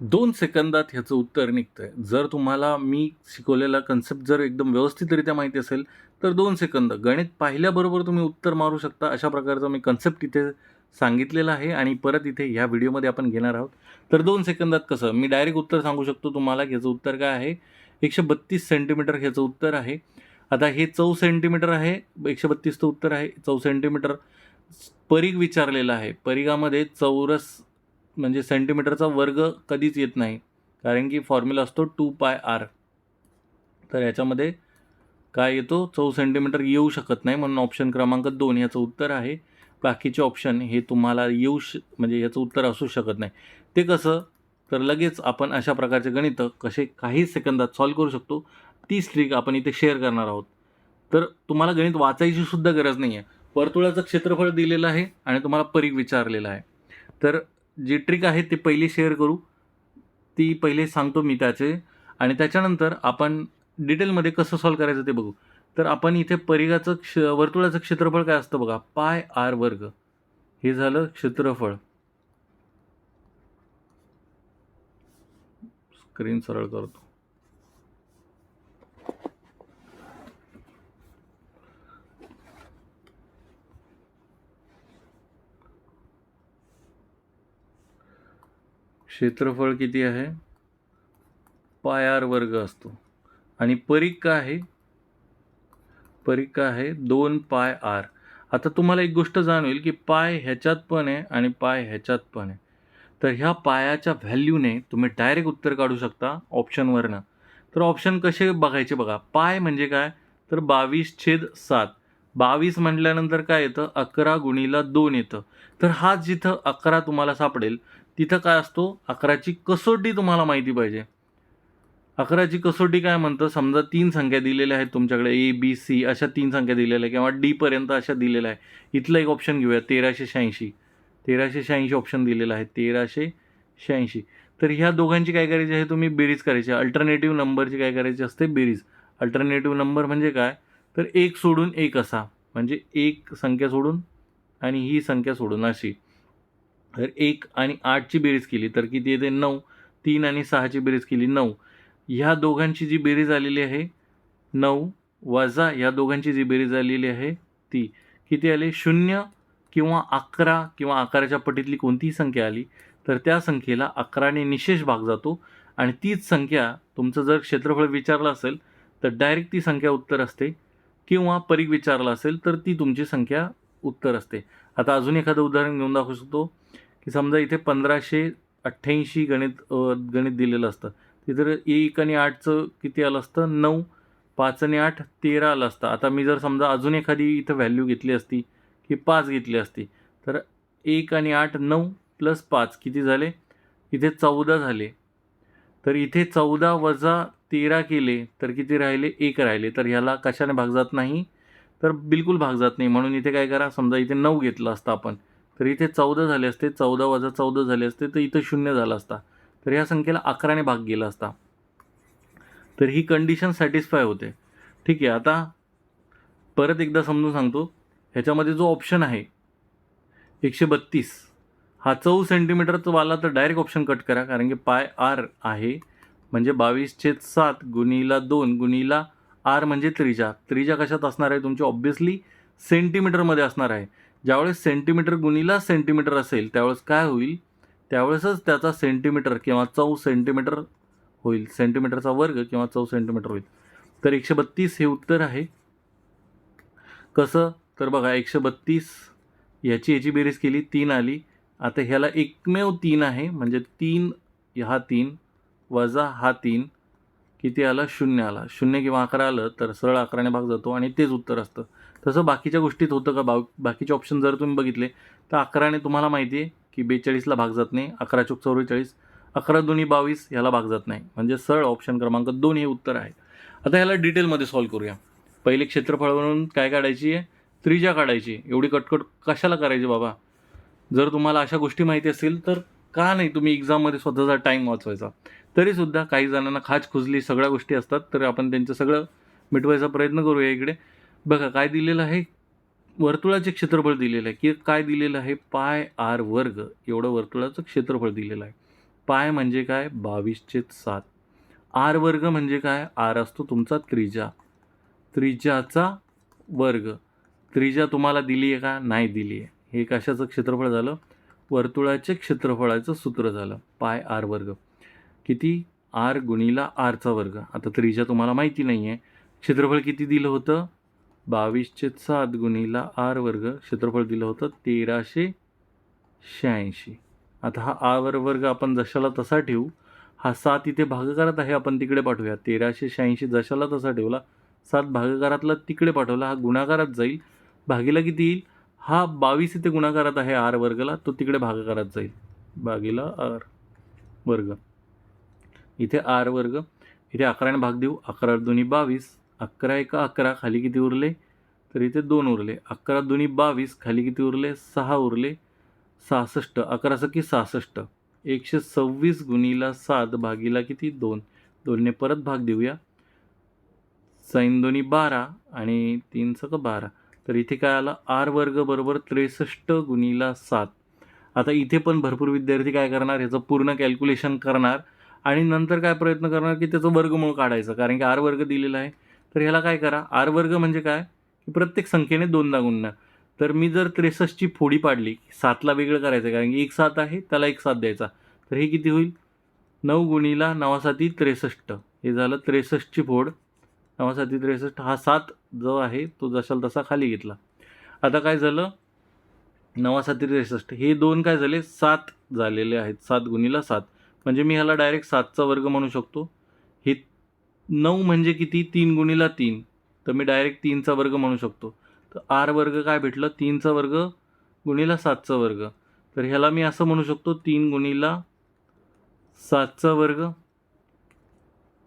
दोन सेकंदात ह्याचं उत्तर निघतंय. जर तुम्हाला मी शिकवलेला कन्सेप्ट जर एकदम व्यवस्थितरित्या माहिती असेल तर दोन सेकंद. गणित पाहिल्याबरोबर तुम्ही उत्तर मारू शकता अशा प्रकारचा मी कन्सेप्ट इथे सांगितलेला आहे आणि परत इथे ह्या व्हिडिओमध्ये आपण घेणार आहोत. तर दोन सेकंदात कसं? मी डायरेक्ट उत्तर सांगू शकतो तुम्हाला की ह्याचं उत्तर काय आहे. एकशे बत्तीस सेंटीमीटर ह्याचं उत्तर आहे. आता हे चौ सेंटीमीटर आहे एकशे बत्तीसचं उत्तर आहे. चौ सेंटीमीटर परीघ विचारलेला आहे. परीगामध्ये चौरस म्हणजे सेंटीमीटरचा वर्ग कधीच येत नाही. कारण की फॉर्म्युला असतो टू पाय आर तर याच्यामध्ये काय येतो? चौ सेंटीमीटर येऊ शकत नाही म्हणून ऑप्शन क्रमांक दोन याचं उत्तर आहे. बाकीचे ऑप्शन हे तुम्हाला येऊ श म्हणजे याचं उत्तर असू शकत नाही. ते कसं? तर लगेच आपण अशा प्रकारचे गणितं कसे काही सेकंदात सॉल्व करू शकतो. ती ट्रिक आपण इथे शेअर करणार आहोत. तर तुम्हाला गणित वाचायची सुद्धा गरज नाही आहे वर्तुळाचं क्षेत्रफळ दिलेलं आहे आणि तुम्हाला परीख विचारलेला आहे. तर जी ट्रिक आहे ती पहिली शेअर करू. ती पहिले सांगतो मी त्याचे. आणि त्याच्यानंतर आपण डिटेलमध्ये कसं सॉल्व करायचं ते बघू. तर आपण इथे परिघाचं क्ष वर्तुळाचं क्षेत्रफळ काय असतं बघा? पाय आर वर्ग. हे झालं क्षेत्रफळ. स्क्रीन सरळ करतो. क्षेत्रफळ किती आहे? पाय आर वर्ग असतो. आणि परीघ का आहे? परीघ आहे? दोन पाय आर. आता तुम्हाला एक गोष्ट जाणवेल की पाय ह्याच्यात पण आहे आणि पाय ह्याच्यात पण आहे. तर ह्या पायाच्या व्हॅल्यूने तुम्ही डायरेक्ट उत्तर काढू शकता ऑप्शनवरनं तर ऑप्शन कसे बघायचे बघा. पाय म्हणजे काय? तर बावीस छेद सात. बावीस म्हटल्यानंतर काय येतं? अकरा गुणीला दोन येतं. तर हा जिथं अकरा तुम्हाला सापडेल तिथं काय असतो? अकराची कसोटी तुम्हाला माहिती पाहिजे. अकराची कसोटी काय म्हणतं? समजा तीन संख्या दिलेल्या आहेत तुमच्याकडे ए बी सी अशा तीन संख्या दिलेल्या आहे किंवा डीपर्यंत अशा दिलेल्या आहे इथलं एक ऑप्शन घेऊया तेराशे शहाऐंशी. तेराशे शहाऐंशी ऑप्शन दिलेलं आहे तेराशे शहाऐंशी. तर ह्या दोघांची काय करायची आहे तुम्ही? बेरीज करायची अल्टरनेटिव्ह नंबरची काय करायची असते? बेरीज. अल्टरनेटिव्ह नंबर म्हणजे काय? तर एक सोडून एक असा. म्हणजे एक संख्या सोडून आणि ही संख्या सोडून अशी. तर एक आणि आठची बेरीज केली तर किती येते? नऊ. तीन आणि सहाची बेरीज केली नऊ. ह्या दोघांची जी बेरीज आलेली आहे नऊ वजा ह्या दोघांची जी बेरीज आलेली आहे ती. किती आली? शून्य किंवा अकरा किंवा अकराच्या पटीतली कोणतीही संख्या आली तर त्या संख्येला अकराने निशेष भाग जातो. आणि तीच संख्या तुमचं जर क्षेत्रफळ विचारलं असेल तर डायरेक्ट ती संख्या उत्तर असते. किंवा परीघ विचारलं असेल तर ती तुमची संख्या उत्तर असते. आता अजून एखादं उदाहरण घेऊन दाखवू शकतो. की समजा इथे पंधराशे अठ्ठ्याऐंशी गणित गणित दिलेलं असतं. तिथं एक आणि आठचं किती आलं असतं? नऊ. पाच आणि आठ तेरा आलं असतं. आता मी जर समजा अजून एखादी इथं व्हॅल्यू घेतली असती की पाच घेतली असती तर एक आणि आठ नऊ प्लस पाच किती झाले? इथे चौदा झाले. तर इथे चौदा वजा तेरा केले तर किती राहिले? एक राहिले. तर ह्याला कशाने भाग जात नाही? तर बिलकुल भाग जात नाही. म्हणून इथे काय करा समजा इथे नऊ घेतलं असतं आपण तर इथे चौदा झाले असते चौदा वजा चौदा झाले असते तर इथं शून्य झालं असता. तर ह्या संख्येला अकराने भाग गेला असता. तर ही कंडिशन सॅटिस्फाय होते. ठीक आहे आता परत एकदा समजून सांगतो. ह्याच्यामध्ये जो ऑप्शन आहे एकशे बत्तीस हा चौ सेंटीमीटरचा वाला तर डायरेक्ट ऑप्शन कट करा कारण की पाय आर आहे म्हणजे बावीस छेद सात गुणीला दोन गुणीला आर म्हणजे त्रिजा. त्रिजा कशात असणार आहे? तुमची ऑब्व्हियसली सेंटीमीटरमध्ये असणार आहे. ज्यावेळेस सेंटीमीटर गुणीला सेंटीमीटर असेल त्यावेळेस काय होईल? त्यावेळेसच त्याचा सेंटीमीटर किंवा चौ सेंटीमीटर होईल. सेंटीमीटरचा वर्ग किंवा चौ सेंटीमीटर होईल. तर एकशे बत्तीस हे उत्तर आहे. कसं? तर बघा एकशे बत्तीस याची याची बेरीज केली तीन आली. आता ह्याला एकमेव तीन आहे म्हणजे तीन हा तीन वजा हा तीन. किती आला? शून्य आला. शून्य किंवा अकरा आलं तर सरळ अकराने भाग जातो आणि तेच उत्तर असतं. तसं बाकीच्या गोष्टीत होतं का? बा बाकीचे ऑप्शन जर तुम्ही बघितले तर अकराने तुम्हाला माहिती आहे की बेचाळीसला भाग जात नाही अकरा चौक चौवेचाळीस अकरा दोन्ही बावीस ह्याला भाग जात नाही. म्हणजे सरळ ऑप्शन क्रमांक दोन हे उत्तर आहे. आता ह्याला डिटेलमध्ये सॉल्व करूया. पहिले क्षेत्रफळ म्हणून काय काढायची आहे? त्रिजा काढायची एवढी कटकट कशाला करायची बाबा? जर तुम्हाला अशा गोष्टी माहिती असतील तर का नाही तुम्ही एक्झाममध्ये स्वतःचा टाईम वाचवायचा? तरीसुद्धा काही जणांना खाज खुजली सगळ्या गोष्टी असतात तर आपण त्यांचं सगळं मिटवायचा प्रयत्न करूया इकडे. बघा काय दिलेलं आहे? वर्तुळाचे क्षेत्रफळ दिलेलं आहे. की काय दिलेलं आहे? पाय आर वर्ग. एवढं वर्तुळाचं क्षेत्रफळ दिलेलं आहे. पाय म्हणजे काय? बावीसचे सात. आर वर्ग म्हणजे काय? आर असतो तुमचा त्रिजा. त्रिज्याचा वर्ग. त्रिजा तुम्हाला दिली आहे का? नाही दिली आहे हे कशाचं क्षेत्रफळ झालं? वर्तुळाचे क्षेत्रफळाचं सूत्र झालं. पाय आर वर्ग. किती? आर गुणीला आरचा वर्ग. आता त्रिज्या तुम्हाला माहिती नाही आहे क्षेत्रफळ किती दिलं होतं? बावीसचे सात गुणीला आर वर्ग. क्षेत्रफळ दिलं होतं तेराशे शहाऐंशी. आता हा आर वर्ग आपण जशाला तसा ठेवू हा सात इथे भागाकारात आहे आपण तिकडे पाठवूया. तेराशे शहाऐंशी जशाला तसा ठेवला सात भागाकारातला तिकडे पाठवला हा गुणाकारात जाईल. भागीला किती येईल? हा बावीस इथे गुणाकारात आहे आर वर्गला तो तिकडे भागाकारात जाईल. भागीला आर वर्ग. इथे आर वर्ग इथे अकराने भाग देऊ अकरा दोन्ही बावीस अकरा एका अकरा खाली किती उरले? तर इथे दोन उरले. अकरा दोन्ही बावीस खाली किती उरले? सहा उरले. सहासष्ट अकरा सखी सहासष्ट. एकशे सव्वीस गुणीला सात भागीला किती? दोन. दोनने परत भाग देऊया. सैन दोन्ही बारा आणि तीन सक बारा. तर इथे काय आलं? आर वर्ग बरोबर त्रेसष्ट गुणीला सात. आता इथे पण भरपूर विद्यार्थी काय करणार? ह्याचं पूर्ण कॅल्क्युलेशन करणार आणि नंतर काय प्रयत्न करणार की त्याचं वर्गमूळ काढायचं? कारण की आर वर्ग दिलेला आहे. तर ह्याला काय करा? आर वर्ग म्हणजे काय? की प्रत्येक संख्येने दोनदा गुणणं. तर मी जर त्रेसष्टची फोडी पाडली सातला वेगळं करायचं आहे कारण की एक सात आहे त्याला एक सात द्यायचा. तर हे किती होईल? नऊ गुणीला नवासाती त्रेसष्ट. हे झालं त्रेसष्टची फोड. नवासाती त्रेसष्ट हा सात जो आहे तो जशाल तसा खाली घेतला. आता काय झालं? नवा नवासाती त्रेसष्ट. हे दोन काय झाले? सात झालेले आहेत. सात गुणीला सात. म्हणजे मी ह्याला डायरेक्ट सातचा वर्ग म्हणू शकतो. हे नऊ म्हणजे किती? तीन गुणीला तीन. तर मी डायरेक्ट तीनचा वर्ग म्हणू शकतो. तर आर वर्ग काय भेटलं? तीनचा वर्ग गुणीला सातचा वर्ग. तर ह्याला मी असं म्हणू शकतो तीन गुणीला सातचा वर्ग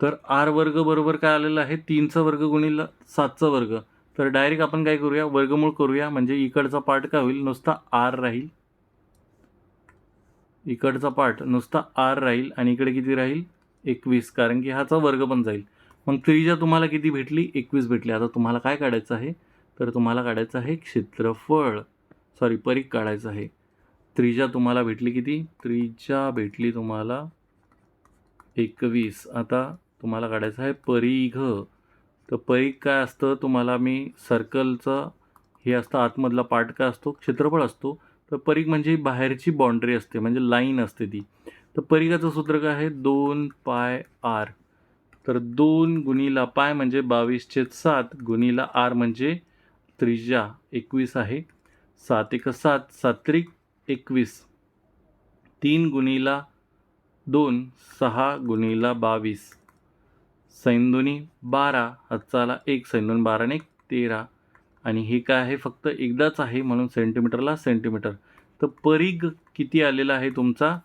तर आर वर्ग बरोबर काय आलेलं आहे? तीनचा वर्ग गुणीला सातचा वर्ग. तर डायरेक्ट आपण काय करूया? वर्गमूळ करूया. म्हणजे इकडचा पार्ट काय होईल? नुसता आर राहील. इकडचा पार्ट नुसता आर राहील आणि इकडे किती राहील? एकवीस. कारण की ह्याचा वर्ग पण जाईल. मग त्रिजा तुम्हाला किती भेटली? एकवीस भेटली. आता तुम्हाला काय काढायचं आहे? तर तुम्हाला काढायचं आहे क्षेत्रफळ. सॉरी परीख काढायचं आहे. त्रिजा तुम्हाला भेटली किती? त्रिजा भेटली तुम्हाला एकवीस. आता तुम्हाला काढायचं आहे. परीघ तर परीघ काय असतं? तुम्हाला मी सर्कलचं हे असतं आतमधला पार्ट काय असतो? क्षेत्रफळ असतो. तर परीघ म्हणजे बाहेरची बाउंड्री असते म्हणजे लाईन असते ती. तर परीघाचं सूत्र काय आहे? दोन पाय आर. तर दोन गुणीला पाय म्हणजे बावीसचे सात गुणीला आर म्हणजे त्रिज्या एकवीस आहे. सात एक सात सात्रिक एकवीस. तीन गुणीला दोन सहा गुणीला बावीस. सैंदोनी बारा हातचाला एक सैंदोन बाराने एक तेरा. आणि हे काय आहे? फक्त एकदाच आहे म्हणून सेंटीमीटरला सेंटीमीटर तर परीग किती आलेला आहे तुमचा?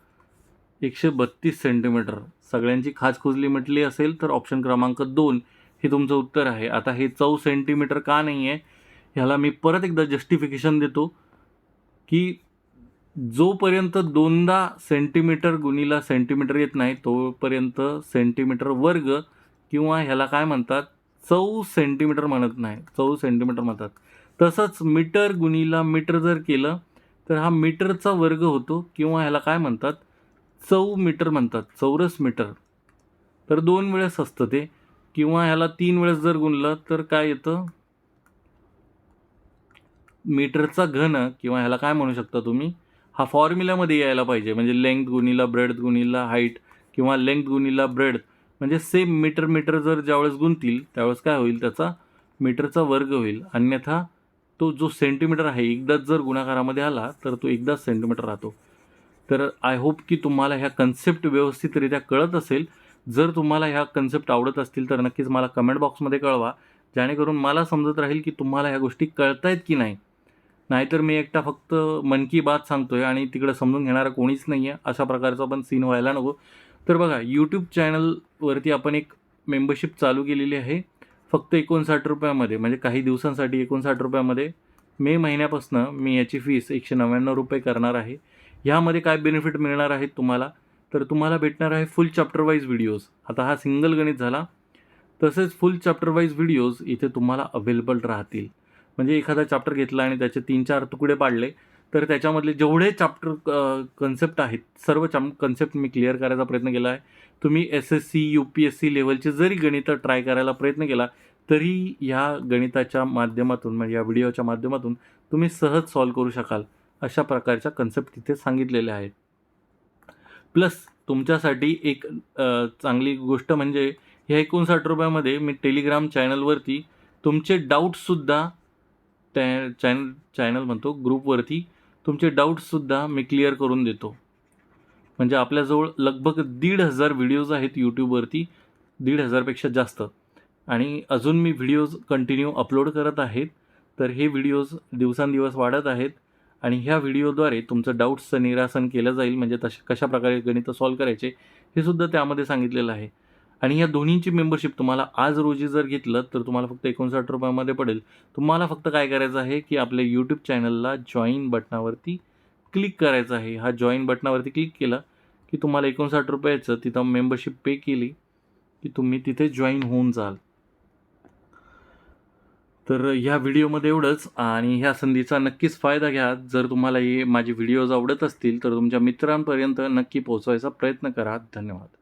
एकशे बत्तीस सेंटीमीटर सगळ्यांची खाजखुजली म्हटली असेल तर ऑप्शन क्रमांक दोन हे तुमचं उत्तर आहे. आता हे चौ सेंटीमीटर का नाही आहे ह्याला मी परत एकदा जस्टिफिकेशन देतो की जोपर्यंत दोनदा सेंटीमीटर गुणीला सेंटीमीटर येत नाही तोपर्यंत सेंटीमीटर वर्ग किंवा ह्याला काय म्हणतात? चौ सेंटीमीटर म्हणत नाही. चौ सेंटीमीटर म्हणतात. तसंच मीटर गुणीला मीटर जर केलं तर हा मीटरचा वर्ग होतो किंवा ह्याला काय म्हणतात? चौ मीटर म्हणतात. चौरस मीटर. तर दोन वेळेस असतं ते. किंवा ह्याला तीन वेळेस जर गुणलं तर काय येतं? मीटरचा घन किंवा ह्याला काय म्हणू शकता तुम्ही? हा फॉर्म्युल्यामध्ये यायला पाहिजे. म्हणजे लेंथ गुणीला ब्रेड गुणीला हाईट किंवा लेंथ गुणीला ब्रेड म्हणजे सेम मीटर मीटर जर ज्यावेळेस गुंतील त्यावेळेस काय होईल त्याचा? मीटरचा वर्ग होईल. अन्यथा तो जो सेंटीमीटर आहे एकदाच जर गुणाकारामध्ये आला तर तो एकदाच सेंटीमीटर राहतो. तर आय होप की तुम्हाला ह्या कन्सेप्ट व्यवस्थितरित्या कळत असेल. जर तुम्हाला ह्या कन्सेप्ट आवडत असतील तर नक्कीच मला कमेंट बॉक्समध्ये कळवा. जेणेकरून मला समजत राहील की तुम्हाला ह्या गोष्टी कळतायत की नाही. नाहीतर मी एकटा फक्त मन की बात सांगतो आहे आणि तिकडं समजून घेणारा कोणीच नाही आहे अशा प्रकारचा पण सीन व्हायला नको. तर बघा यूट्यूब चॅनल वरती आपण एक मेंबरशिप चालू केलेली आहे. फक्त एकोणसाठ रुपयामध्ये म्हणजे काही दिवसांसाठी एकोणसाठ रुपयामध्ये मे महिन्यापासून मी याची फीस एकशे नव्याण्णव रुपये करणार आहे. ह्यामध्ये काय बेनिफिट मिळणार आहेत तुम्हाला? तर तुम्हाला भेटणार आहे फुल चॅप्टर वाईज व्हिडिओज आता हा सिंगल गणित झाला. तसेच फुल चॅप्टर वाईज व्हिडिओज इथे तुम्हाला अवेलेबल राहतील. म्हणजे एखादा चॅप्टर घेतला आणि त्याचे तीन चार तुकडे पाडले तर त्याच्यामधले जेवढे चॅप्टर कन्सेप्ट आहेत सर्व चॅम कन्सेप्ट मी क्लिअर करायचा प्रयत्न केला आहे. तुम्ही S S C U P S C लेवलचे जरी गणितं ट्राय करायला प्रयत्न केला तरी ह्या गणिताच्या माध्यमातून म्हणजे या व्हिडिओच्या माध्यमातून तुम्ही सहज सॉल्व करू शकाल अशा प्रकारच्या कन्सेप्ट तिथे सांगितलेल्या आहेत. प्लस तुमच्यासाठी एक चांगली गोष्ट म्हणजे ह्या एकोणसाठ रुपयामध्ये मी टेलिग्राम चॅनलवरती तुमचे डाऊटसुद्धा त्या चॅनल चॅनल म्हणतो ग्रुपवरती तुमचे डाऊट्ससुद्धा मी क्लिअर करून देतो. म्हणजे आपल्याजवळ लगभग दीड हजार व्हिडिओज आहेत यूट्यूबवरती दीड हजारपेक्षा जास्त. आणि अजून मी व्हिडिओज कंटिन्यू अपलोड करत आहेत तर हे व्हिडिओज दिवसांदिवस वाढत आहेत. आणि ह्या व्हिडिओद्वारे तुमचं डाऊट्सचं निरासन केलं जाईल म्हणजे तशा कशा प्रकारे गणितं सॉल्व करायचे हे सुद्धा त्यामध्ये सांगितलेलं आहे. आणि या दोन्हींची मेंबरशिप तुम्हाला आज रोजी जर घेतलं तर तुम्हाला फक्त एकोणसाठ रुपयामध्ये पडेल. तुम्हाला फक्त काय करायचं आहे की आपल्या यूट्यूब चॅनलला जॉईन बटनावरती क्लिक करायचं आहे. हा जॉईन बटनावरती क्लिक केला की तुम्हाला एकोणसाठ रुपयाचं तिथं मेंबरशिप पे केली की तुम्ही तिथे जॉईन होऊन जाल. तर ह्या व्हिडिओमध्ये एवढंच आणि ह्या संधीचा नक्कीच फायदा घ्या. जर तुम्हाला हे माझे व्हिडिओज आवडत असतील तर तुमच्या मित्रांपर्यंत नक्की पोहोचवायचा प्रयत्न करा. धन्यवाद.